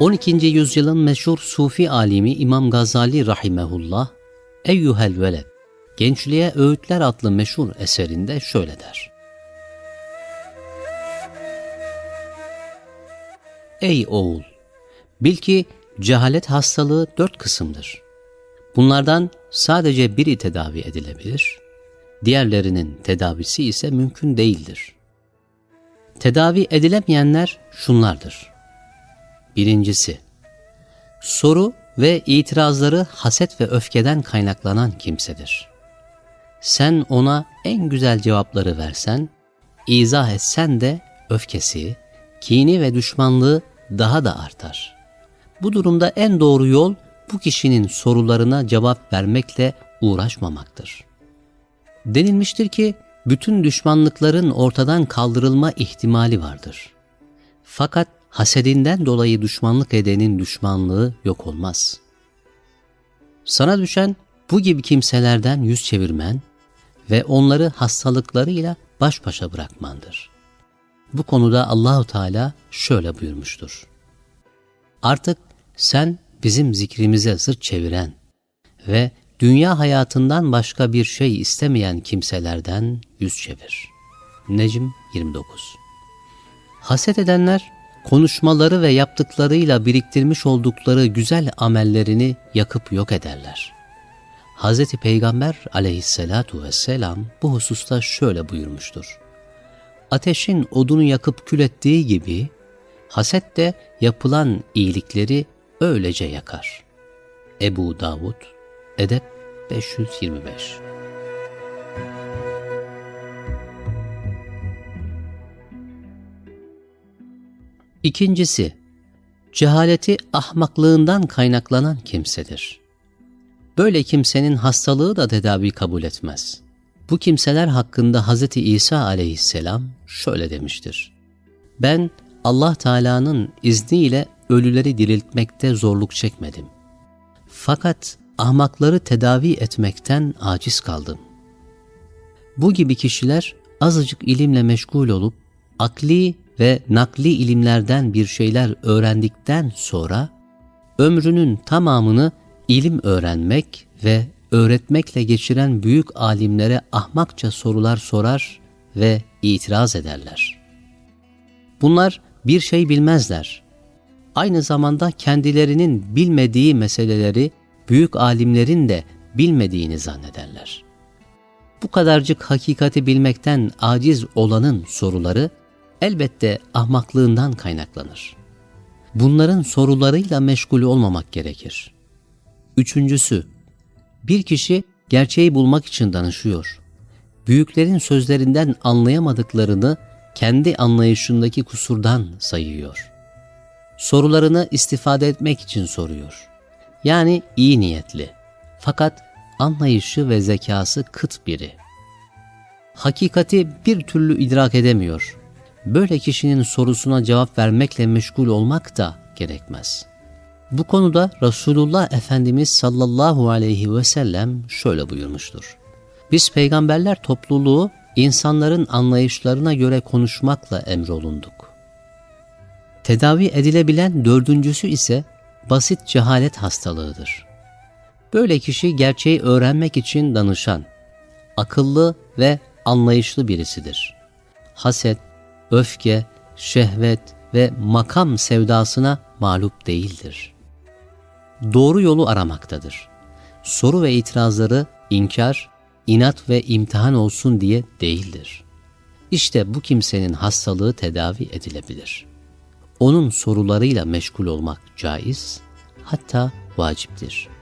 12. yüzyılın meşhur Sufi alimi İmam Gazali rahimehullah, Eyyuhel veled, Gençliğe Öğütler adlı meşhur eserinde şöyle der. Ey oğul! Bil ki cehalet hastalığı dört kısımdır. Bunlardan sadece biri tedavi edilebilir, diğerlerinin tedavisi ise mümkün değildir. Tedavi edilemeyenler şunlardır. Birincisi, soru ve itirazları haset ve öfkeden kaynaklanan kimsedir. Sen ona en güzel cevapları versen, izah etsen de öfkesi, kini ve düşmanlığı daha da artar. Bu durumda en doğru yol bu kişinin sorularına cevap vermekle uğraşmamaktır. Denilmiştir ki bütün düşmanlıkların ortadan kaldırılma ihtimali vardır. Fakat hasedinden dolayı düşmanlık edenin düşmanlığı yok olmaz. Sana düşen bu gibi kimselerden yüz çevirmen ve onları hastalıklarıyla baş başa bırakmandır. Bu konuda Allahu Teala şöyle buyurmuştur. Artık sen bizim zikrimize sırt çeviren ve dünya hayatından başka bir şey istemeyen kimselerden yüz çevir. Necm 29 Haset edenler, konuşmaları ve yaptıklarıyla biriktirmiş oldukları güzel amellerini yakıp yok ederler. Hz. Peygamber aleyhissalatu vesselam bu hususta şöyle buyurmuştur. Ateşin odunu yakıp kül ettiği gibi, haset de yapılan iyilikleri öylece yakar. Ebu Davud, Edep 525 İkincisi, cehaleti ahmaklığından kaynaklanan kimsedir. Böyle kimsenin hastalığı da tedavi kabul etmez. Bu kimseler hakkında Hz. İsa aleyhisselam şöyle demiştir. Ben Allah Teala'nın izniyle ölüleri diriltmekte zorluk çekmedim. Fakat ahmakları tedavi etmekten aciz kaldım. Bu gibi kişiler azıcık ilimle meşgul olup akli ve nakli ilimlerden bir şeyler öğrendikten sonra ömrünün tamamını ilim öğrenmek ve öğretmekle geçiren büyük alimlere ahmakça sorular sorar ve itiraz ederler. Bunlar bir şey bilmezler. Aynı zamanda kendilerinin bilmediği meseleleri büyük alimlerin de bilmediğini zannederler. Bu kadarcık hakikati bilmekten aciz olanın soruları elbette ahmaklığından kaynaklanır. Bunların sorularıyla meşgul olmamak gerekir. Üçüncüsü, bir kişi gerçeği bulmak için danışıyor. Büyüklerin sözlerinden anlayamadıklarını kendi anlayışındaki kusurdan sayıyor. Sorularını istifade etmek için soruyor. Yani iyi niyetli. Fakat anlayışı ve zekası kıt biri. Hakikati bir türlü idrak edemiyor. Böyle kişinin sorusuna cevap vermekle meşgul olmak da gerekmez. Bu konuda Resulullah Efendimiz sallallahu aleyhi ve sellem şöyle buyurmuştur. Biz peygamberler topluluğu insanların anlayışlarına göre konuşmakla emrolunduk. Tedavi edilebilen dördüncüsü ise basit cehalet hastalığıdır. Böyle kişi gerçeği öğrenmek için danışan, akıllı ve anlayışlı birisidir. Haset, öfke, şehvet ve makam sevdasına mağlup değildir. Doğru yolu aramaktadır. Soru ve itirazları inkar, inat ve imtihan olsun diye değildir. İşte bu kimsenin hastalığı tedavi edilebilir. Onun sorularıyla meşgul olmak caiz, hatta vaciptir.''